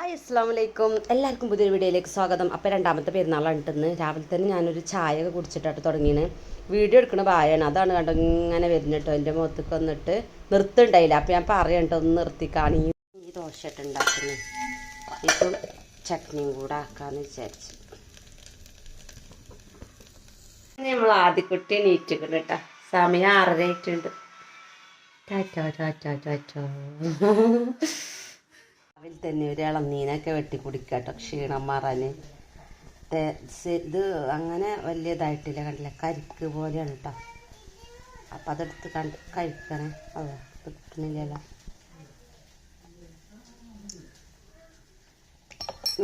Hi അസ്സാം വലൈക്കും എല്ലാവർക്കും പുതിയൊരു വീഡിയോയിലേക്ക് സ്വാഗതം. അപ്പോൾ രണ്ടാമത്തെ പെരുന്നാളാണ് ഇന്ന്. രാവിലെ തന്നെ ഞാനൊരു ചായ ഒക്കെ കുടിച്ചിട്ടാണ് തുടങ്ങിയത് വീഡിയോ എടുക്കുന്ന ബായാണ് അതാണ് കണ്ടോ ഇങ്ങനെ വരുന്നിട്ടോ എന്റെ മുഖത്തേക്ക് വന്നിട്ട് നിർത്തുണ്ടായില്ല അപ്പോൾ ഞാൻ പറയണ്ടോ ഒന്ന് നിർത്തിക്കാണ്. ഈ ദോശ ഇട്ട് ഉണ്ടാക്കുന്നത്. ഇപ്പം ചട്നിയും കൂടെ ആക്കാമെന്ന് വിചാരിച്ചു. നമ്മൾ ആദ്യക്കുട്ടി നീറ്റിക്കണം കേട്ടോ. സമയം ആറര ആയിട്ടുണ്ട് ടാറ്റോ ടാറ്റോ ടാറ്റോ. അതിൽ തന്നെ ഒരു ഇളനീനൊക്കെ വെട്ടി കുടിക്കട്ടോ ക്ഷീണം മാറാൻ ഇത് അങ്ങനെ വലിയ ഇതായിട്ടില്ല കണ്ടില്ല? കരിക്ക് പോലെയാണ് കേട്ടോ അപ്പം അതെടുത്ത് കണ്ട് കഴിക്കണേ. അതെ കിട്ടണില്ലല്ലോ.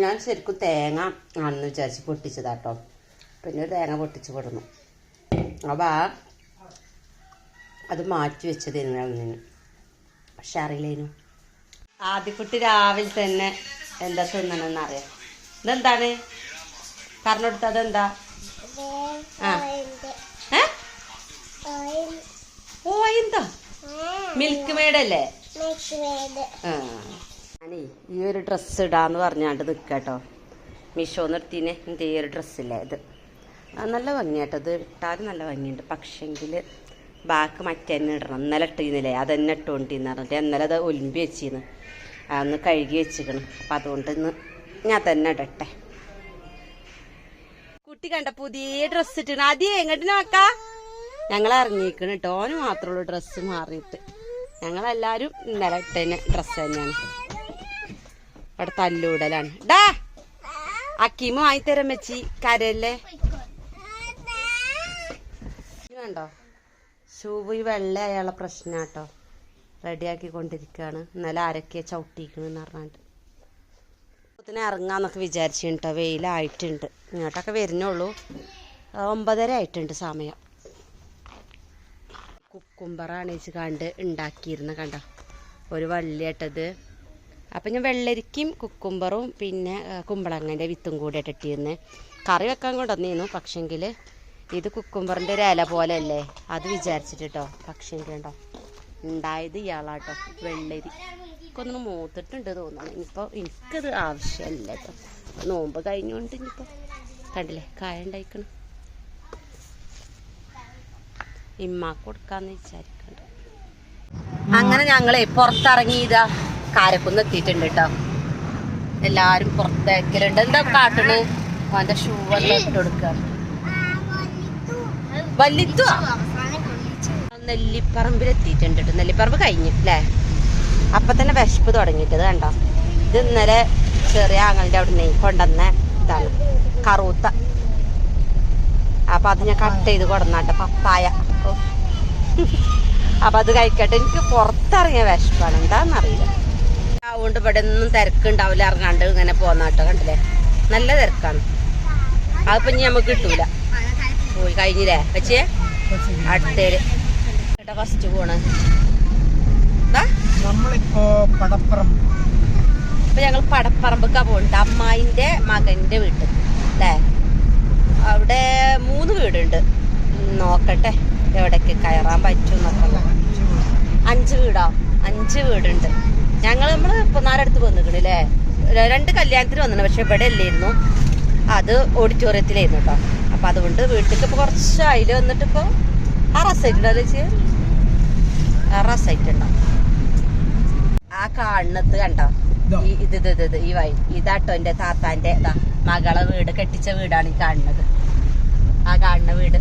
ഞാൻ ശരിക്കും തേങ്ങ ആണെന്ന് വിചാരിച്ച് പൊട്ടിച്ചതാട്ടോ. പിന്നെ തേങ്ങ പൊട്ടിച്ച് കൊടുന്നു. അപ്പോൾ അത് മാറ്റി ഇളനീന് പക്ഷെ അറിയില്ലേനു. ആദ്യക്കുട്ടി രാവിലെ തന്നെ എന്താ തിന്നണമെന്ന് അറിയാം. ഇതെന്താണ്? പറഞ്ഞു കൊടുത്തത് എന്താ ഓ എന്താ മിൽക്ക് ആ. ഞാനേ ഈ ഒരു ഡ്രസ്സ് ഇടാന്ന് പറഞ്ഞാണ്ട് നിൽക്കട്ടോ മീഷോ നിർത്തിനെ എന്റെ ഈ ഒരു ഡ്രസ്സില്ലേ ഇത്? നല്ല ഭംഗിയാട്ടോ. ഇത് ഇട്ടാൽ നല്ല ഭംഗിയുണ്ട്. പക്ഷെങ്കിൽ ബാക്ക് മറ്റേ തന്നെ ഇടണം. ഇന്നലെ ഇട്ടിരുന്നില്ലേ അതെന്നെ ഇട്ടുകൊണ്ടിരുന്നു പറഞ്ഞിട്ട്. ഇന്നലെ അത് ഒലിമ്പി വെച്ചിരുന്നു അതൊന്ന് കഴുകി വെച്ചിക്കണം അപ്പം അതുകൊണ്ട് ഇന്ന് ഞാൻ തന്നെ ഇടട്ടെ. കുട്ടി കണ്ട പുതിയ ഡ്രസ്സ് ഇട്ടിന് അതി എങ്ങോട്ട് നോക്കാ ഞങ്ങൾ ഇറങ്ങിയിരിക്കണ് കേട്ടോ ഓന് മാത്രമേ ഉള്ളൂ ഡ്രസ്സ് മാറിയിട്ട്. ഞങ്ങളെല്ലാവരും ഇന്നലെ ഇട്ടതിന് ഡ്രസ്സ് തന്നെയാണ്. ഇവിടെ തല്ലൂടലാണ്. ഡാ അക്കീമ വാങ്ങിത്തരാൻ വെച്ചി. കരയല്ലേ? ഇത് കണ്ടോ ഷൂവ് ഈ വെള്ള അയാളെ പ്രശ്നാട്ടോ. റെഡിയാക്കി കൊണ്ടിരിക്കുകയാണ് ഇന്നലെ ആരൊക്കെ ചവിട്ടിക്കണെന്ന് പറഞ്ഞിട്ട്. ഇതിനെ ഇറങ്ങാന്നൊക്കെ വിചാരിച്ചിട്ടോ വെയിലായിട്ടുണ്ട്. ഇങ്ങോട്ടൊക്കെ വരുന്നുള്ളൂ. ഒമ്പതര ആയിട്ടുണ്ട് സമയം. കുക്കുംബറാണ് വെച്ച് കണ്ട് ഉണ്ടാക്കിയിരുന്ന കണ്ടോ? ഒരു വള്ളിയിട്ടത് അപ്പം ഞാൻ വെള്ളരിക്കും കുക്കുംബറും പിന്നെ കുമ്പളങ്ങന്റെ വിത്തും കൂടി ഇട്ടിരുന്നു. കറി വെക്കാൻ കൊണ്ടുവന്നിരുന്നു. പക്ഷെങ്കിൽ ഇത് കുക്കുംബറിന്റെ ഒരു ഇല പോലെ അല്ലേ അത് വിചാരിച്ചിട്ട് കേട്ടോ പക്ഷെങ്കിൽ കേട്ടോ ഉണ്ടായത് ഇയാളാട്ടോ വെള്ളരി. എനിക്കൊന്ന് മൂത്തിട്ടുണ്ട് തോന്നുന്നു. ഇനിയിപ്പോൾ എനിക്കത് ആവശ്യമല്ല കേട്ടോ നോമ്പ് കഴിഞ്ഞുകൊണ്ട് ഇനിയിപ്പോൾ കണ്ടില്ലേ കായ ഉണ്ടായിക്കണം. ഇമ്മാക്ക് കൊടുക്കാന്ന് വിചാരിക്കണ്ട. അങ്ങനെ ഞങ്ങളെ പുറത്തിറങ്ങി ഇതാ കാരക്കുന്ന് എത്തിയിട്ടുണ്ട് കേട്ടോ എല്ലാരും പുറത്തേക്കലുണ്ട് എന്താ കാട്ടണ്? അവന്റെ ഷൂ എല്ലാം ഇട്ട് കൊടുക്ക. വല്ലിത്തു നെല്ലിപ്പറമ്പിൽ എത്തിയിട്ടുണ്ട് ട്ടോ. നെല്ലിപ്പറമ്പ് കഴിഞ്ഞു അല്ലേ അപ്പൊ തന്നെ വിശപ്പ് തുടങ്ങിയിട്ടത് കണ്ടോ? ഇത് ഇന്നലെ ചെറിയ ആങ്ങളുടെ അവിടെ നിന്ന് കൊണ്ടുവന്ന ഇതാണ് കറൂത്ത. അപ്പൊ അത് ഞാൻ കട്ട് ചെയ്ത് കൊടുന്നാട്ടെ പപ്പായ. അപ്പം അത് കഴിക്കട്ടെ. എനിക്ക് പുറത്തിറങ്ങിയ വിശപ്പാണ്. എന്താന്നറിയില്ല. അതുകൊണ്ട് ഇവിടെ ഒന്നും തിരക്കുണ്ടാവില്ല ഇറങ്ങാണ്ട് ഇങ്ങനെ പോന്നാട്ടോ കണ്ടില്ലേ? നല്ല തിരക്കാണ്. അതിപ്പോ ഇനി നമുക്ക് കിട്ടൂല. പോയി കഴിഞ്ഞില്ലേ? പക്ഷേ അടുത്തേര് കേട്ടോ ഫസ്റ്റ് പോണ്. ദാ, നമ്മളിപ്പോ പടപ്പുറം ഇപ്പൊ ഞങ്ങൾ പടപ്പറമ്പൊക്കെ പോകുന്നുണ്ട് അമ്മായിന്റെ മകന്റെ വീട്ടിൽ അല്ലേ അവിടെ മൂന്ന് വീടുണ്ട്. നോക്കട്ടെ എവിടേക്ക് കയറാൻ പറ്റും അഞ്ച് വീടോ. അഞ്ച് വീടുണ്ട്. ഞങ്ങൾ നമ്മൾ പൊന്നാരടുത്ത് വന്നിക്കണ് അല്ലേ രണ്ട് കല്യാണത്തിന് വന്നു പക്ഷെ ഇവിടെ അല്ലായിരുന്നു അത് ഓഡിറ്റോറിയത്തിലായിരുന്നു കേട്ടോ അപ്പൊ അതുകൊണ്ട് വീട്ടിലേക്ക് ഇപ്പൊ കുറച്ച് അതിൽ വന്നിട്ട് ഇപ്പൊ ആറാസായിട്ടുണ്ടോ ആറാസായിട്ടുണ്ടോ ആ കാണുന്നത് കണ്ടോ? ഇത്. ഇത് ഇത് ഈ വഴി. ഇതാട്ടോ എന്റെ താത്താന്റെ ഇതാ മകളെ വീട് കെട്ടിച്ച വീടാണ് ഈ കാണുന്നത് ആ കാണുന്ന വീട്.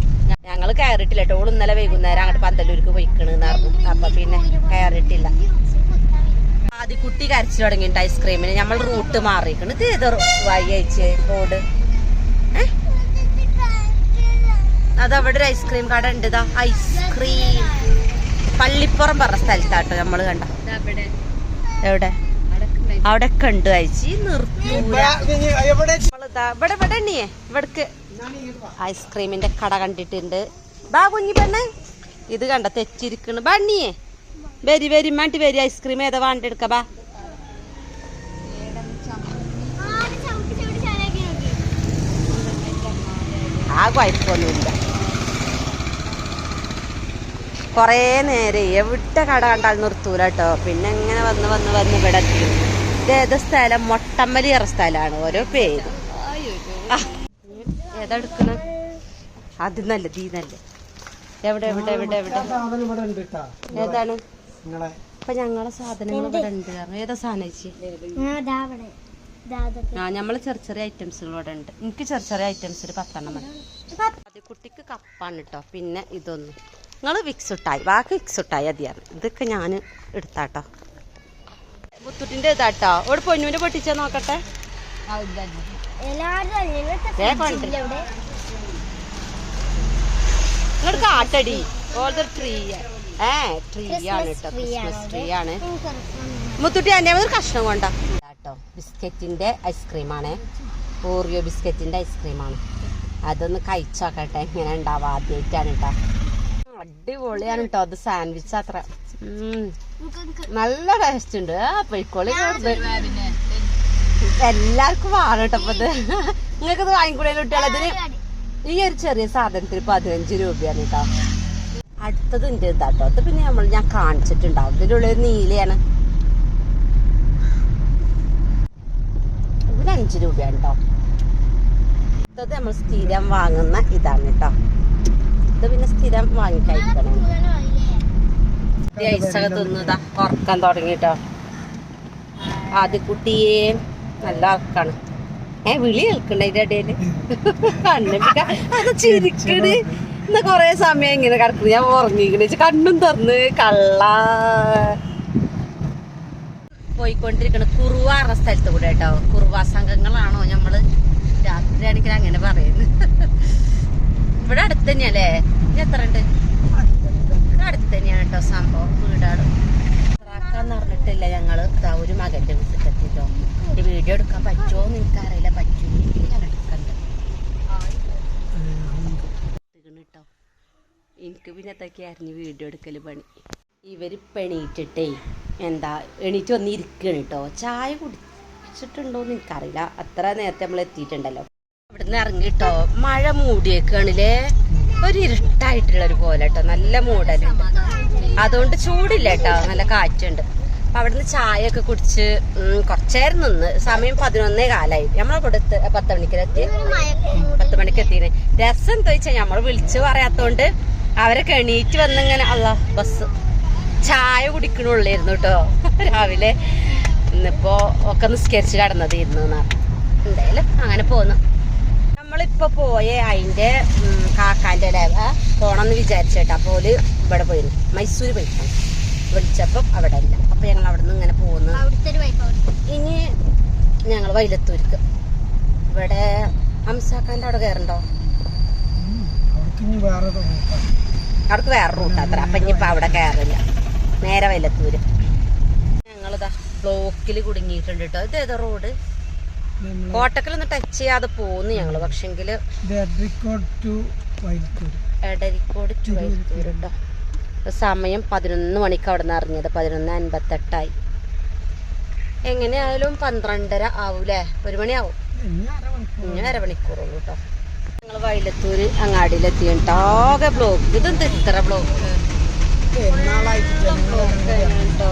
ഞങ്ങൾ കയറിയിട്ടില്ല കേട്ടോ. ഇന്നലെ വൈകുന്നേരം അങ്ങോട്ട് പന്തല്ലൂർക്ക് പോയിക്കണെന്ന് പറഞ്ഞു അപ്പൊ പിന്നെ കയറിയിട്ടില്ല. ആദ്യക്കുട്ടി കരച്ചു തുടങ്ങിയിട്ട് ഐസ്ക്രീമിന് നമ്മൾ റൂട്ട് മാറിയിക്കണ്. ഇത് ഏത് വഴി അയച്ച് റോഡ്? അതവിടെ ഒരു ഐസ്ക്രീം കട ഉണ്ട്. ഇതാ ഐസ്ക്രീം. പള്ളിപ്പുറം പറഞ്ഞ സ്ഥലത്താട്ടോ നമ്മൾ കണ്ട. എവിടെ? അവിടെ കണ്ടു ഉണ്ട് അയച്ചി. ഇവിടെ ഇവിടെ എണ്ണിയേ ഇവിടക്ക് ഐസ്ക്രീമിന്റെ കട കണ്ടിട്ടുണ്ട്. ബാ കുഞ്ഞി പെണ്ണ്. ഇത് കണ്ട തെച്ചിരിക്കണ് ബണ്ണിയേ വരി വരി മാണ്ടി വരി. ഐസ്ക്രീം ഏതാ വാണ്ടെടുക്ക ബാ. ആ കുഴപ്പമൊന്നുമില്ല കുറേ നേരം എവിടെ കട കണ്ടാൽ നിർത്തൂല കേട്ടോ. പിന്നെ ഇങ്ങനെ വന്ന് വന്ന് വന്ന് ഇവിടെ എത്തി. ഇത് ഏത് സ്ഥലം? മൊട്ടമ്മലി ഏറെ സ്ഥലമാണ് ഓരോ പേര്. ഏതെടുക്കണ അത് നല്ല തീ നല്ല എവിടെ എവിടെ എവിടെ എവിടെ? ഏതാണ്? അപ്പൊ ഇപ്പൊ ഞങ്ങളെ സാധനങ്ങൾ ഇവിടെ ഉണ്ട്. ഏതാ സാധനം ആ നമ്മൾ ചെറിയ ചെറിയ ഐറ്റംസുകൾ ഇവിടെ ഉണ്ട്. എനിക്ക് ചെറിയ ചെറിയ ഐറ്റംസ് ഒരു പത്തെണ്ണം മതി. കുട്ടിക്ക് കപ്പാണ് കേട്ടോ പിന്നെ ഇതൊന്നും. നിങ്ങൾ വിക്സ് ഇട്ടായി. ബാക്കി വിക്സ് ഇട്ടായി അതിയാണ് ഇതൊക്കെ ഞാൻ എടുത്താട്ടോ. മുത്തുട്ടിന്റെ ഇതാട്ടോ. ഇവിടെ പൊന്നൂന്റെ പൊട്ടിച്ചാ നോക്കട്ടെ. ഇങ്ങോട്ട് കാട്ടടി. ട്രീ ഏ ട്രീ ആണ് കേട്ടോ ക്രിസ്മസ് ട്രീ ആണ്. മുത്തുട്ടി എന്റെ ഒരു കഷ്ണം കൊണ്ടാ. കേട്ടോ ഐസ്ക്രീമാണ് ഓറിയോ ബിസ്ക്കറ്റിന്റെ ഐസ്ക്രീമാണ് അതൊന്ന് കഴിച്ചോക്കട്ടെ. ഇങ്ങനെ ഉണ്ടാവാ ആദ്യമായിട്ടാണ് കേട്ടോ അടിപൊളിയാണ് കേട്ടോ അത് സാൻഡ്വിച്ച് അത്ര. നല്ല ടേസ്റ്റ് ഉണ്ട്. പൊയ്ക്കോളി. എല്ലാവർക്കും വേണം കേട്ടോ ഇത് നിങ്ങൾക്ക് ഇത് വാങ്ങിക്കൂടെ കുട്ടികളെ? ഇതിന് ഈ ഒരു ചെറിയ സാധനത്തിന് പതിനഞ്ച് രൂപയാണ് കേട്ടോ. അടുത്തത് ഉണ്ട് ഇതാട്ടോ അത് പിന്നെ നമ്മൾ ഞാൻ കാണിച്ചിട്ടുണ്ടാവും. ഇതിന്റെ ഉള്ളിൽ നീലയാണ്. ഇതിന് അഞ്ച് രൂപയാണ് കേട്ടോ അടുത്തത് നമ്മൾ സ്ഥിരം വാങ്ങുന്ന ഇതാണ് കേട്ടോ ഇത് പിന്നെ സ്ഥിരം വാങ്ങി ഐസൊക്കെ തിന്നതാ ഉറക്കാൻ തുടങ്ങിട്ടോ. ആദ്യക്കുട്ടിയെ നല്ല ഉറക്കാണ്. ഏ വിളി കേൾക്കണ്ട ഇതിന്റെ ഇടയിൽ? കണ്ണിപ്പിക്ക അത് ചിരിക്കണ്. ഇന്ന് കൊറേ സമയം ഇങ്ങനെ കിടക്കുന്നു. ഞാൻ ഉറങ്ങിക്കണ. കണ്ണും തന്ന് കള്ള. പോയിക്കൊണ്ടിരിക്കണ. കുറുവ എന്ന സ്ഥലത്ത് കൂടെ കേട്ടോ. കുറുവ സംഘങ്ങളാണോ നമ്മൾ രാത്രിയാണെങ്കിൽ അങ്ങനെ പറയുന്നത് ഇവിടെ അടുത്ത് തന്നെയല്ലേ? ഇത് എത്ര ഉണ്ട്? ഇവിടെ അടുത്ത് തന്നെയാണ് കേട്ടോ സംഭവം വീടാണ്. ാക്കാന്ന് പറഞ്ഞിട്ടില്ല ഞങ്ങൾ. ഒരു മകന്റെ വീട്ടിൽ എത്തിട്ടോ വീഡിയോ എടുക്കാൻ പറ്റുമോ എന്ന് എനിക്കറിയില്ല. അറിയില്ല ഞാൻ എടുക്കണ്ട. എനിക്ക് പിന്നെ എത്തൊക്കെയായിരുന്നു വീഡിയോ എടുക്കൽ പണി. ഇവർ എണീറ്റിട്ടേ എന്താ എണീറ്റ് വന്ന് കേട്ടോ. ചായ കുടിച്ചിട്ടുണ്ടോ എന്ന് എനിക്കറിയില്ല. അത്ര നേരത്തെ നമ്മൾ എത്തിയിട്ടുണ്ടല്ലോ ഇവിടുന്ന് ഇറങ്ങിട്ടോ. മഴ മൂടിയേക്കാണില്ലേ? ഒരു ഇരുട്ടായിട്ടുള്ള ഒരു പോലെ കേട്ടോ നല്ല മൂടലുണ്ട്. അതുകൊണ്ട് ചൂടില്ല കേട്ടോ. നല്ല കാറ്റുണ്ട്. അപ്പൊ അവിടുന്ന് ചായ ഒക്കെ കുടിച്ച് കുറച്ചേരം നിന്ന്. സമയം പതിനൊന്നേ കാലായി. നമ്മളെ കൊടുത്ത് എത്തി- പത്ത് മണിക്കെത്തി പത്ത് മണിക്ക് എത്തിന് രസം എന്താ വെച്ചാൽ നമ്മൾ വിളിച്ചു പറയാത്തോണ്ട് അവരൊക്കെ എണീറ്റ് വന്നിങ്ങനെ അല്ല ബസ്. ചായ കുടിക്കണുള്ളായിരുന്നു കേട്ടോ. രാവിലെ. ഇന്നിപ്പോ ഒക്കെ നിസ്കരിച്ച് കടന്നതായിരുന്നു എന്നാ. എന്തായാലും അങ്ങനെ പോന്നു. നമ്മളിപ്പോ പോയ അതിന്റെ കാക്കാന്റെ ആ, പോണെന്ന് വിചാരിച്ചേട്ടാ അപ്പോൾ ഇവിടെ പോയിരുന്നു മൈസൂര് പോയിട്ടാണ്. വിളിച്ചപ്പം അവിടെ ഇല്ല അപ്പൊ ഞങ്ങൾ അവിടെ നിന്ന് ഇങ്ങനെ പോകുന്നു ഇനി ഞങ്ങൾ വൈലത്തൂർക്ക്. ഇവിടെ അംസാക്കാന്റെ അവിടെ കയറണ്ടോ? അവിടെ അവർക്ക് വേറെ റൂട്ടാ റൂട്ടാണ്. അവർക്ക് വേറെ റൂട്ട് അത്ര അപ്പൊ ഇനിയിപ്പോ അവിടെ കയറില്ല. നേരെ വൈലത്തൂര്. ഞങ്ങളിതാ ബ്ലോക്കിൽ കുടുങ്ങിയിട്ടുണ്ട് കേട്ടോ. ഇത് ഏതോ റോഡ് കോട്ടക്കലൊന്ന് ടച്ച് ചെയ്യാതെ പോന്നു ഞങ്ങൾ. എടരിക്കോട് ടു വൈലത്തൂർ കേട്ടോ സമയം പതിനൊന്ന് മണിക്ക് അവിടെ നിന്ന് ഇറങ്ങിയത്. പതിനൊന്ന് അൻപത്തെട്ടായി. എങ്ങനെയായാലും പന്ത്രണ്ടര ആവൂലേ? ഒരു മണിയാവും. ഇനി അരമണിക്കൂറുള്ളൂ കേട്ടോ ഞങ്ങൾ വൈലത്തൂര് അങ്ങാടിയിലെത്തി ആകെ ബ്ലോക്ക് ഇതെന്ത് ഇത്ര ബ്ലോക്ക് കേട്ടോ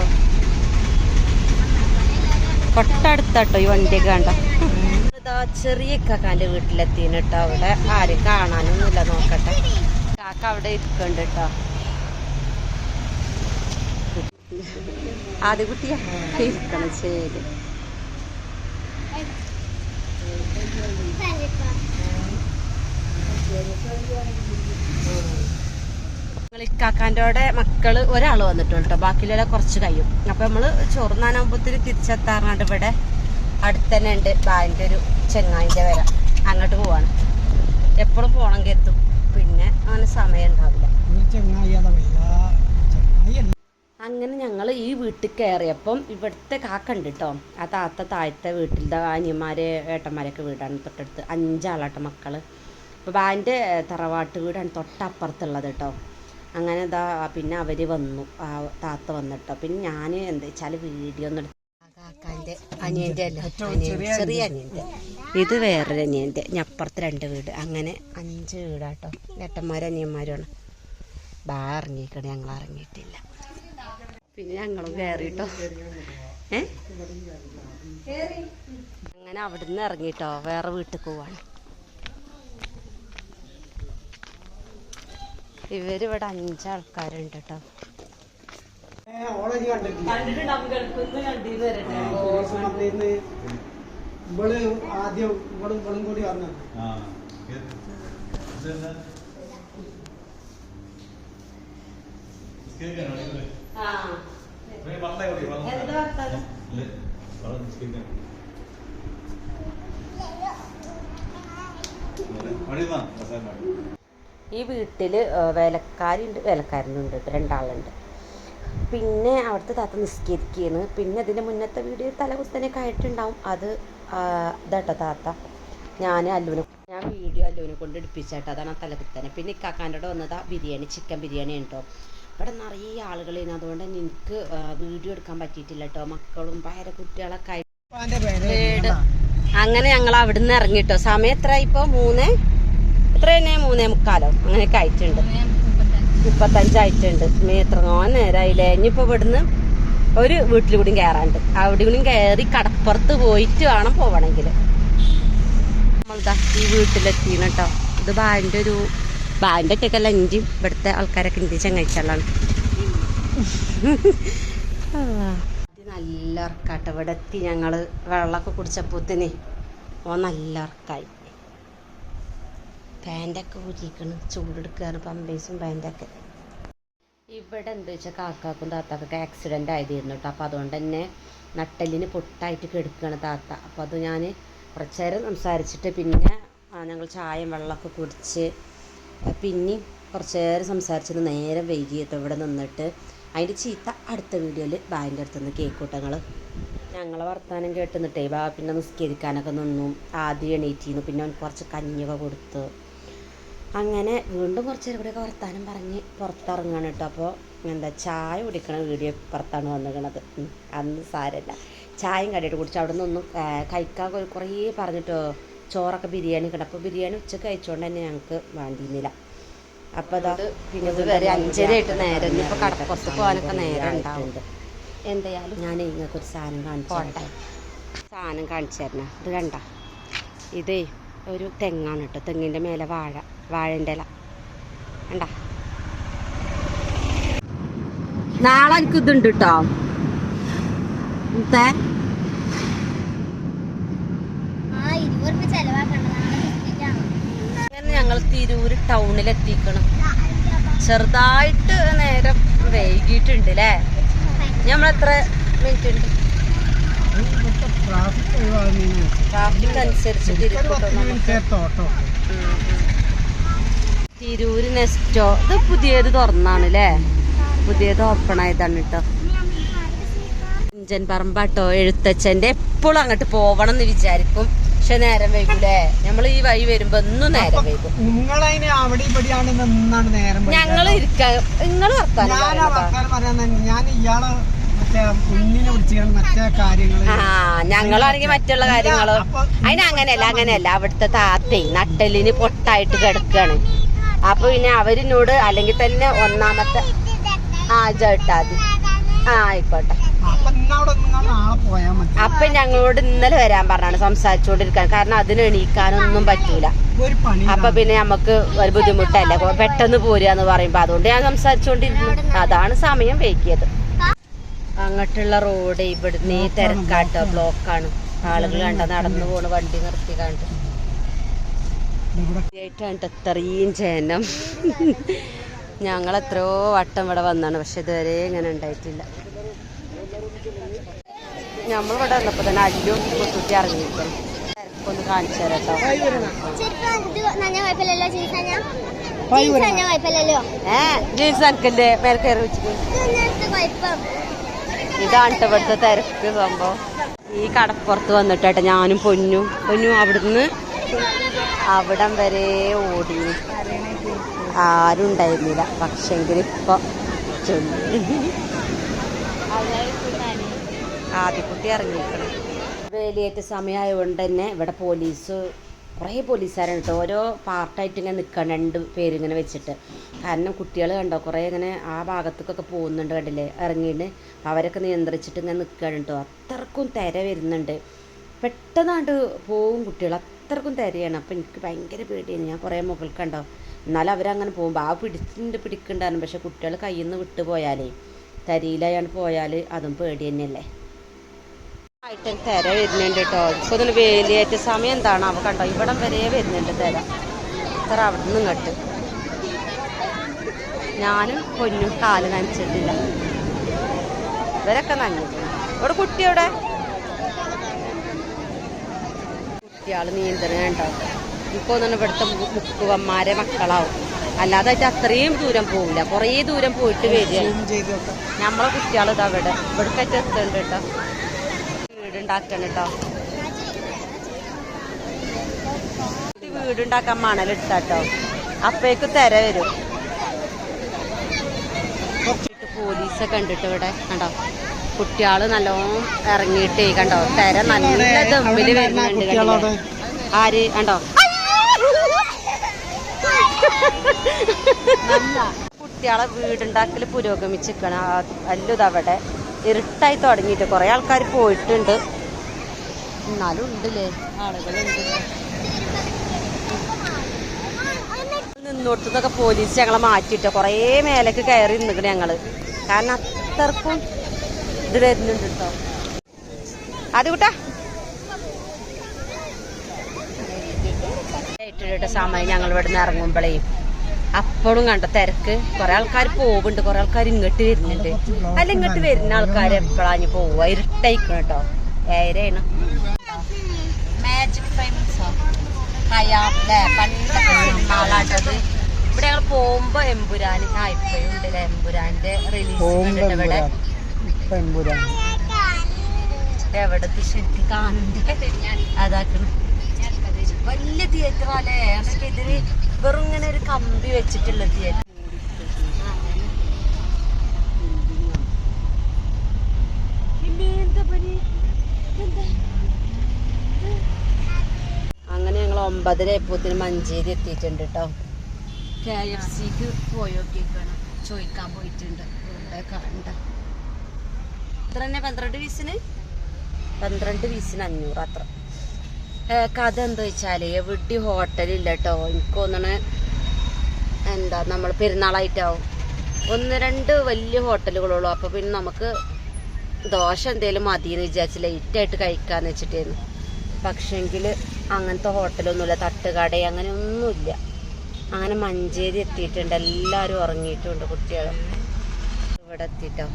തൊട്ടടുത്താട്ടോ ഈ വണ്ടിയൊക്കെ കണ്ട? ചെറിയ കാക്കാന്റെ വീട്ടിലെത്തിന് കേട്ടോ അവിടെ. ആരും കാണാനൊന്നുമില്ല നോക്കട്ടെ. കാക്ക അവിടെ ഇരിക്കണ്ട് കേട്ടോ ആദ്യ കുട്ടിയാ? ഇരിക്കണം ശരി. ഇക്കാക്കാന്റെ മക്കൾ ഒരാൾ വന്നിട്ടുള്ളൂ കേട്ടോ ബാക്കിയുള്ള കുറച്ച് കഴിയും. അപ്പൊ നമ്മൾ ചോറുന്നാനാകുമ്പോഴത്തേന് തിരിച്ചെത്താറുണ്ട് ഇവിടെ അടുത്ത് തന്നെ ഉണ്ട് ബാന്റെ ഒരു ചെങ്ങായിന്റെ വര. അങ്ങോട്ട് പോവാണ്. എപ്പോഴും പോണം കരുതും. പിന്നെ അങ്ങനെ സമയം ഉണ്ടാവില്ല. അങ്ങനെ ഞങ്ങൾ ഈ വീട്ടിൽ കയറിയപ്പം ഇവിടുത്തെ കാക്ക ഉണ്ട് കേട്ടോ ആ താത്ത താഴത്തെ വീട്ടിലത്തെ അനിയന്മാരെ ഏട്ടന്മാരൊക്കെ വീടാണ് തൊട്ടടുത്ത്. അഞ്ചാളാട്ടോ മക്കൾ. അപ്പോൾ ബാന്റെ തറവാട്ട് വീടാണ് തൊട്ടപ്പുറത്തുള്ളത് കേട്ടോ അങ്ങനെ ഇതാ പിന്നെ അവർ വന്നു. ആ താത്ത വന്നിട്ടോ. പിന്നെ ഞാൻ എന്താ വെച്ചാൽ വീഡിയോ ഒന്നും കാക്കാന്റെ അനിയന്റെ അല്ല? ചെറിയ അനിയന്റെ ഇത് വേറൊരു അനിയന്റെ ഞപ്പുറത്ത് രണ്ട് വീട്. അങ്ങനെ അഞ്ച് വീടാട്ടോ. ഏട്ടന്മാരും അനിയന്മാരുമാണ് ബാ ഇറങ്ങിയിക്കണേ ഞങ്ങൾ ഇറങ്ങിയിട്ടില്ല. പിന്നെ ഞങ്ങളും കയറിട്ടോ ഏ? അങ്ങനെ അവിടുന്ന് ഇറങ്ങിട്ടോ. വേറെ വീട്ടിൽ പോവാണ്. ഇവരിവിടെ അഞ്ചാൾക്കാരുണ്ട് കേട്ടോ ഇവൾ ആദ്യം ഇവളും ഇവളും കൂടി വന്നു. ആ. ഈ വീട്ടിൽ വേലക്കാരുണ്ട് വേലക്കാരനുണ്ട് രണ്ടാളുണ്ട്. പിന്നെ അവിടുത്തെ താത്ത നിസ്കരിക്കുകയാണ് പിന്നെ അതിന്റെ മുന്നത്തെ വീഡിയോ തലകുത്തനൊക്കെ ആയിട്ടുണ്ടാവും. അത് ഇതാട്ടോ താത്ത. ഞാൻ അല്ലുവിനെ ഞാൻ വീഡിയോ അല്ലുവിനെ കൊണ്ട് എടുപ്പിച്ചാട്ടോ. അതാണ് ആ തലകുത്തനെ. പിന്നെ ഇക്കാക്കാന്റെ വന്നതാ ബിരിയാണി ചിക്കൻ ബിരിയാണി ഉണ്ടോ? ഇവിടെ നിറയെ ആളുകളായിരുന്നു അതുകൊണ്ട് തന്നെ എനിക്ക് വീഡിയോ എടുക്കാൻ പറ്റിയിട്ടില്ല കേട്ടോ മക്കളും ഭയങ്കര കുട്ടികളൊക്കെ ആയിട്ട് അങ്ങനെ ഞങ്ങൾ അവിടുന്ന് ഇറങ്ങിട്ടോ. സമയം എത്ര ഇപ്പോൾ മൂന്ന്? എത്ര തന്നെ മൂന്നേ മുക്കാലോ. അങ്ങനെയൊക്കെ ആയിട്ടുണ്ട്. മുപ്പത്തഞ്ചായിട്ടുണ്ട് മേ എത്രയോ നേരമായില്ലേ ഇനിയിപ്പോ ഇവിടുന്ന് ഒരു വീട്ടിൽ കൂടിയും കയറാണ്ട് അവിടെ കൂടിയും കയറി കടപ്പുറത്ത് പോയിട്ട് വേണം പോവണമെങ്കിൽ നമ്മളിതാ ഈ വീട്ടിലെത്തിയാണ് കേട്ടോ. ഇത് ബാന്റെ ഒരു ബാന്റെ ഒറ്റയ്ക്കല്ല ഇഞ്ചിയും ഇവിടുത്തെ ആൾക്കാരൊക്കെ ഇന്ത്യ ചങ്ങാഴ്ചകളാണ്. നല്ല ഉറക്കാട്ടോ. ഇവിടെ എത്തി ഞങ്ങൾ വെള്ളമൊക്കെ കുടിച്ചപ്പോത്തിന്. ഓ നല്ല ഉറക്കായി. പാന്റൊക്കെ ഊരിക്കണം ചൂടെടുക്കാറ് പമ്പേഴ്സും പാന്റൊക്കെ ഇവിടെ എന്താ വെച്ചാൽ കാക്കാക്കും താത്താക്കൊക്കെ ആക്സിഡന്റ് ആയതായിരുന്നു കേട്ടോ അപ്പോൾ അതുകൊണ്ട് തന്നെ നട്ടലിന് പൊട്ടായിട്ട് കെടുക്കുകയാണ് താത്ത. അപ്പോൾ അത് ഞാൻ കുറച്ച് നേരം സംസാരിച്ചിട്ട് പിന്നെ ഞങ്ങൾ ചായയും വെള്ളമൊക്കെ കുടിച്ച് പിന്നെ കുറച്ച് നേരം സംസാരിച്ചത് നേരം വൈകി കേട്ടോ ഇവിടെ നിന്നിട്ട്. അതിന്റെ ചീത്ത അടുത്ത വീഡിയോയിൽ അടുത്ത് നിന്ന് കേക്കൂട്ടങ്ങൾ ഞങ്ങളെ വർത്താനം കേട്ട് നിന്നിട്ടേ ബാ പിന്നെ നിസ്കരിക്കാനൊക്കെ നിന്നു. ആദ്യം എണീറ്റിരുന്നു പിന്നെ അവൻ കുറച്ച് കഞ്ഞിയൊക്കെ കൊടുത്തു. അങ്ങനെ വീണ്ടും കുറച്ച് നേരം കൂടെയൊക്കെ വർത്താനം പറഞ്ഞ് പുറത്തിറങ്ങുകയാണ് കേട്ടോ. അപ്പോൾ എന്താ ചായ കുടിക്കണ വീഡിയോ പുറത്താണ് വന്നിരിക്കണത് അന്ന് സാരല്ല. ചായയും കടിയിട്ട് കുടിച്ച് അവിടെ നിന്നൊന്നും കഴിക്കാൻ കുറേ പറഞ്ഞിട്ടോ ചോറൊക്കെ ബിരിയാണി കിട്ടും അപ്പോൾ ബിരിയാണി ഉച്ചയ്ക്ക് കഴിച്ചുകൊണ്ട് തന്നെ ഞങ്ങൾക്ക് വേണ്ടിയിരുന്നില്ല. അപ്പോൾ അതാ പിന്നെ ഇതുവരെ അഞ്ചരയായിട്ട് നേരം. ഇനിയിപ്പോൾ കടപ്പുറത്ത് പോകാനൊക്കെ നേരം ഉണ്ടാവുന്നുണ്ട് എന്തായാലും ഞാൻ നിങ്ങൾക്കൊരു സാധനം കാണിച്ചു സാധനം കാണിച്ചു തരണം. ഇത് കണ്ട? ഇതേ ഒരു തെങ്ങാണ് കേട്ടോ. തെങ്ങിന്റെ മേലെ വാഴ വാഴന്റെ ഇല. കണ്ട? നാളെ എനിക്ക് ഇതുണ്ട് കേട്ടോ. ഇന്നത്തെ ഞങ്ങൾ തിരൂര് ടൗണിലെത്തിക്കണം ചെറുതായിട്ട് നേരം വൈകിട്ടുണ്ട് അല്ലേ ഞമ്മളെത്ര മിനിറ്റ് ഉണ്ട്? ട്രാഫിക് ഒഴിവാകുന്നതിന് ട്രാഫിക് അനുസരിച്ച് ഒരു പത്ത് തിരിക്കോട്ടോ മിനിറ്റ് ഓട്ടോ തിരൂര് നെസ്റ്റോ? ഇത് പുതിയത് തുറന്നാണ് അല്ലേ പുതിയത് ഓപ്പൺ ആയതാണ് കേട്ടോ. ഇഞ്ചൻ പറമ്പാട്ടോ എഴുത്തച്ഛന്റെ എപ്പോഴും അങ്ങോട്ട് പോവണം എന്ന് വിചാരിക്കും. പക്ഷെ നേരം വൈകൂലേ? നമ്മൾ ഈ വഴി വരുമ്പോ ഒന്നും നേരം വൈകും. ഞങ്ങൾ ഇരിക്കാൻ നിങ്ങൾ വർത്താനം ഞാൻ ഇയാളെ ഞങ്ങളാണെങ്കിൽ മറ്റുള്ള കാര്യങ്ങളോ. അതിന് അങ്ങനെയല്ല അങ്ങനെയല്ല. അവിടുത്തെ താത്തേ നട്ടലിന് പൊട്ടായിട്ട് കിടക്കാണ്. അപ്പൊ പിന്നെ അവരിനോട് അല്ലെങ്കിൽ തന്നെ ഒന്നാമത്തെ ആ ചേട്ടാ ആ ആയിക്കോട്ടെ. അപ്പൊ ഞങ്ങളോട് ഇന്നലെ വരാൻ പറഞ്ഞാണ് സംസാരിച്ചുകൊണ്ടിരിക്കാൻ. കാരണം അതിന് എണീക്കാനൊന്നും പറ്റൂല. അപ്പൊ പിന്നെ നമുക്ക് ഒരു ബുദ്ധിമുട്ടല്ലേ? പെട്ടെന്ന് പോരുക എന്ന് പറയുമ്പോ അതുകൊണ്ട് ഞാൻ സംസാരിച്ചുകൊണ്ടിരുന്നു. അതാണ് സമയം വൈകിയത്. അങ്ങോട്ടുള്ള റോഡ് ഇവിടുന്ന് ഈ തിരക്കാട്ടോ ബ്ലോക്കാണ് ആളുകൾ കണ്ട നടന്നു പോണ വണ്ടി നിർത്തി കണ്ട് ആയിട്ടാണ് ഇത്രയും ജനം. ഞങ്ങൾ എത്രയോ വട്ടം ഇവിടെ വന്നാണ് പക്ഷെ ഇതുവരെ ഇങ്ങനെ ഉണ്ടായിട്ടില്ല. നമ്മളിവിടെ വന്നപ്പോ തന്നെ അല്ലും കുട്ടി ഇറങ്ങിയിരിക്കണം തിരക്കൊന്ന് കാണിച്ചു തരാം കേട്ടോ ഏ ജീൻസ് എനിക്കല്ലേ മേലെ കയറി വെച്ചിട്ട്. ഇതാണ് ഇവിടുത്തെ തിരക്ക് സംഭവം. ഈ കടപ്പുറത്ത് വന്നിട്ടേട്ട ഞാനും പൊന്നും. പൊന്നും അവിടുന്ന് അവിടം വരെ ഓടി. ആരും ഉണ്ടായിരുന്നില്ല. പക്ഷെങ്കിൽ ഇപ്പൊ ആദ്യക്കുട്ടി ഇറങ്ങിയിരിക്കണം. വേലിയേറ്റ സമയമായതുകൊണ്ട് തന്നെ ഇവിടെ പോലീസ് കുറേ പോലീസുകാരാണ് കേട്ടോ. ഓരോ പാർട്ടായിട്ട് ഇങ്ങനെ നിൽക്കണം രണ്ട് പേരിങ്ങനെ വെച്ചിട്ട്. കാരണം കുട്ടികൾ കണ്ടോ കുറേ ഇങ്ങനെ ആ ഭാഗത്തേക്കൊക്കെ പോകുന്നുണ്ട് കണ്ടില്ലേ? ഇറങ്ങിയിട്ട് അവരൊക്കെ നിയന്ത്രിച്ചിട്ട് ഇങ്ങനെ നിൽക്കുകയാണ് കേട്ടോ. അത്രക്കും തിര വരുന്നുണ്ട്. പെട്ടെന്നാണ്ട് പോവും കുട്ടികൾ അത്രക്കും തിരയാണ്. അപ്പോൾ എനിക്ക് ഭയങ്കര പേടിയാണ്. ഞാൻ കുറേ മുകൾക്ക് കണ്ടോ. എന്നാലും അവരങ്ങനെ പോകും ആ പിടിച്ചിട്ട് പിടിക്കണ്ടായിരുന്നു. പക്ഷെ കുട്ടികൾ കയ്യിൽ നിന്ന് വിട്ടു പോയാലേ തരിയിലായാണ് പോയാൽ അതും പേടി തന്നെയല്ലേ? ആയിട്ട് തിര വരുന്നുണ്ട് കേട്ടോ ഇപ്പോൾ ഇതിന് വേലിയേറ്റ സമയം എന്താണ്? അവ കണ്ടോ? ഇവിടം വരെ വരുന്നുണ്ട് തിര. ഇത്ര അവിടെ നിന്ന് ഇങ്ങോട്ട്. ഞാനും പൊന്നും കാൽ നനച്ചിട്ടില്ല. ഇവരൊക്കെ നനഞ്ഞിട്ടുണ്ട് ഇവിടെ കുട്ടിയോടെ കുട്ടിയാൾ നീന്തണ ഉണ്ടാവും ഇപ്പൊ തന്നെ ഇവിടുത്തെ മുക്കുവന്മാരെ മക്കളാവും. അല്ലാതെ അത്രയും ദൂരം പോവില്ല. കുറേ ദൂരം പോയിട്ട് വെക്കാം നമ്മളെ കുട്ടികൾ ഇതാ ഇവിടെ. ഇവിടേക്കായിട്ട് എത്തുന്നുണ്ട് കേട്ടോ വീടുണ്ടാക്കണം കേട്ടോ. വീടുണ്ടാക്കാൻ മണലെടുത്താട്ടോ അപ്പേക്ക് തിര വരും. പോലീസൊക്കെ കണ്ടിട്ട് ഇവിടെ കണ്ടോ? കുട്ടികൾ നല്ലോണം ഇറങ്ങിയിട്ടേ കണ്ടോ? തിര നല്ല ദമ്മിൽ വരുന്നുണ്ട്? ആര് കണ്ടോ? കുട്ടികളെ വീടുണ്ടാക്കൽ പുരോഗമിച്ചിരിക്കണം. അല്ലുത് അവിടെ ഇരുട്ടായി തുടങ്ങിയിട്ട് കുറേ ആൾക്കാർ പോയിട്ടുണ്ട്. എന്നാലും ഉണ്ടല്ലേ? ആളുകളുണ്ട്. നിന്നോടത്തുനിന്നൊക്കെ പോലീസ് ഞങ്ങളെ മാറ്റിയിട്ട്? കുറേ മേലേക്ക് കയറി നിന്നിക്കണ ഞങ്ങൾ. കാരണം അത്രക്കും ഇത് വരുന്നുണ്ട് കേട്ടോ അത് കൂട്ടാ. സമയം ഞങ്ങൾ ഇവിടെ നിന്ന് ഇറങ്ങുമ്പോഴേ അപ്പോഴും കണ്ട തിരക്ക്. കുറെ ആൾക്കാർ പോകുന്നുണ്ട് കുറെ ആൾക്കാർ ഇങ്ങോട്ട് വരുന്നുണ്ട്. അല്ല ഇങ്ങോട്ട് വരുന്ന ആൾക്കാർ എപ്പോഴാണ് പോവുക? ഇരുട്ടായിക്കണം കേട്ടോ ഏരാണ് മാജിക് ഫൈമൻസോ ഹയാമിലെ പണ്ടൊക്കെ സിനിമകളാട്ടത് ഇവിടെ ഞങ്ങൾ പോകുമ്പോ എമ്പുരാൻ ആ ഇപ്പോഴും ഉണ്ട് എമ്പുരാന്റെ റിലീസ് ഇവിടെ. എവിടത്തെ ശരിക്കും കാണണ്ടേ? അതാക്കണം. വലിയ തിയേറ്റർ അല്ലേ അതൊക്കെ ഇതിന് വെറും ഇങ്ങനെ ഒരു കമ്പി വെച്ചിട്ടുള്ള തിയേറ്റർ എന്താ ഞങ്ങൾ ഒമ്പതര എപ്പോത്തിന് മഞ്ചേരി എത്തിയിട്ടുണ്ട് കേട്ടോ കെ എഫ് സിക്ക് പോയോക്കിയേക്കാണ് ചോദിക്കാൻ പോയിട്ടുണ്ട്. കണ്ട. തന്നെ പന്ത്രണ്ട് പീസിന്? പന്ത്രണ്ട് പീസിന് അഞ്ഞൂറ് അത്ര. കഥ എന്താ വെച്ചാൽ എവിടെ ഹോട്ടലില്ല കേട്ടോ എനിക്ക് തോന്നണേ എന്താ നമ്മൾ പെരുന്നാളായിട്ടാവും. ഒന്ന് രണ്ട് വലിയ ഹോട്ടലുകളുള്ളൂ അപ്പൊ പിന്നെ നമുക്ക് ദോശ എന്തേലും മതി എന്ന് വിചാരിച്ച് ലേറ്റായിട്ട് കഴിക്കാന്ന് വെച്ചിട്ടായിരുന്നു പക്ഷെങ്കിൽ അങ്ങനത്തെ ഹോട്ടലൊന്നുമില്ല തട്ടുകട അങ്ങനെ ഒന്നുമില്ല അങ്ങനെ മഞ്ചേരി എത്തിയിട്ടുണ്ട് എല്ലാവരും ഉറങ്ങിയിട്ടുണ്ട് കുട്ടികൾ ഇവിടെ എത്തിട്ടോ.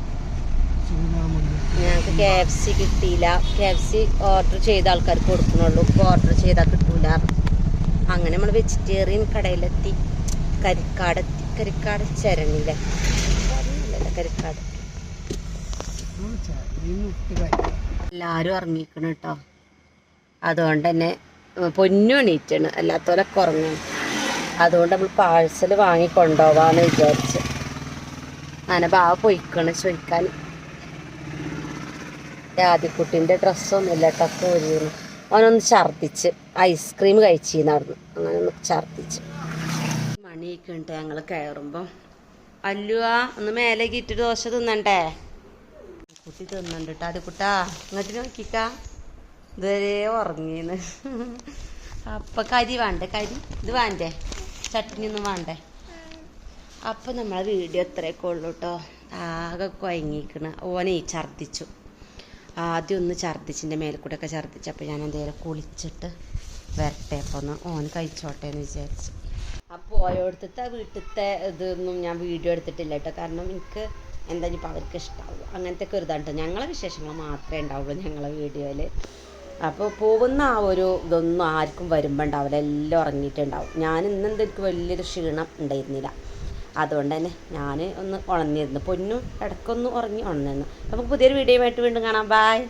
ഞങ്ങൾക്ക് കെ എഫ് സി കിട്ടിയില്ല. കെ എഫ് സി ഓർഡർ ചെയ്ത ആൾക്കാർക്ക് കൊടുക്കണുള്ളൂ. ഇപ്പോൾ ഓർഡർ ചെയ്താൽ കിട്ടൂല. അങ്ങനെ നമ്മൾ വെജിറ്റേറിയൻ കടയിലെത്തി. കരിക്കാട് എത്തി. കരിക്കാട് ചരണിയിലെ. കരിക്കാട്. എല്ലാവരും ഇറങ്ങിക്കണം കേട്ടോ. അതുകൊണ്ട് തന്നെ പൊന്നു എണീറ്റാണ്. പോലെ കുറഞ്ഞു അതുകൊണ്ട് നമ്മൾ പാഴ്സൽ വാങ്ങി കൊണ്ടുപോവാന്ന് വിചാരിച്ച്. അങ്ങനെ ബാവ പൊയ്ക്കണം ചോദിക്കാൻ ആദ്യക്കുട്ടീന്റെ ഡ്രസ്സൊന്നുമില്ല ടക്ക് കോരിയിരുന്നു അവനൊന്ന് ഛർദ്ദിച്ച് ഐസ്ക്രീം കഴിച്ചിരുന്നായിരുന്നു അങ്ങനെ ഒന്ന് ഛർദ്ദിച്ച്. മണിയൊക്കെ ഉണ്ട് ഞങ്ങൾ കയറുമ്പം. അല്ലുവാ ഒന്ന് മേലെ കിറ്റ് ദോശ തിന്നണ്ടേ? കുട്ടി തിന്നണ്ട് കേട്ടോ അത് കുട്ടാ ഇങ്ങോട്ട് നോക്കിക്കാ. ഇതുവരെ ഉറങ്ങീന്ന് അപ്പൊ കരി വേണ്ടേ? കരി? ഇത് വേണ്ടേ? ചട്നി ഒന്നും വേണ്ടേ? അപ്പൊ നമ്മളെ വീഡിയോ ഇത്രയൊക്കെ ഉള്ളൂ കേട്ടോ ആകെ കുഴങ്ങിക്കണ് ഓനെ ഛർദിച്ചു ആദ്യം ഒന്ന് ഛർദിച്ചിന്റെ മേലെ ഒക്കെ ഛർദിച്ചപ്പോൾ ഞാൻ എന്തേലും കുളിച്ചിട്ട് വരട്ടെ. അപ്പോൾ ഒന്ന് ഓന് കഴിച്ചോട്ടെ എന്ന് വിചാരിച്ചു. അപ്പൊ പോയോടത്തെ വീട്ടിലത്തെ ഇതൊന്നും ഞാൻ വീഡിയോ എടുത്തിട്ടില്ല കേട്ടോ കാരണം എനിക്ക് എന്താ ഇപ്പം അവർക്ക് ഇഷ്ടമാവും അങ്ങനത്തെ ഒക്കെ ഒരു ഇതാണ് ഞങ്ങളെ വിശേഷങ്ങൾ മാത്രമേ ഉണ്ടാവുള്ളൂ ഞങ്ങളെ വീഡിയോയിൽ അപ്പോൾ പോകുന്ന ആ ഒരു ഇതൊന്നും ആർക്കും വരുമ്പോൾ ഉണ്ടാവില്ല എല്ലാം ഉറങ്ങിയിട്ടുണ്ടാവും ഞാൻ ഇന്നെന്താ എനിക്ക് വലിയൊരു ക്ഷീണം ഉണ്ടായിരുന്നില്ല. അതുകൊണ്ട് തന്നെ ഞാൻ ഒന്ന് ഉണർന്നിരുന്നു. പൊന്നും ഇടയ്ക്കൊന്ന് ഉറങ്ങി ഉണർന്നിരുന്നു. നമുക്ക് പുതിയൊരു ആയിട്ട് വീണ്ടും കാണാം. ബായ്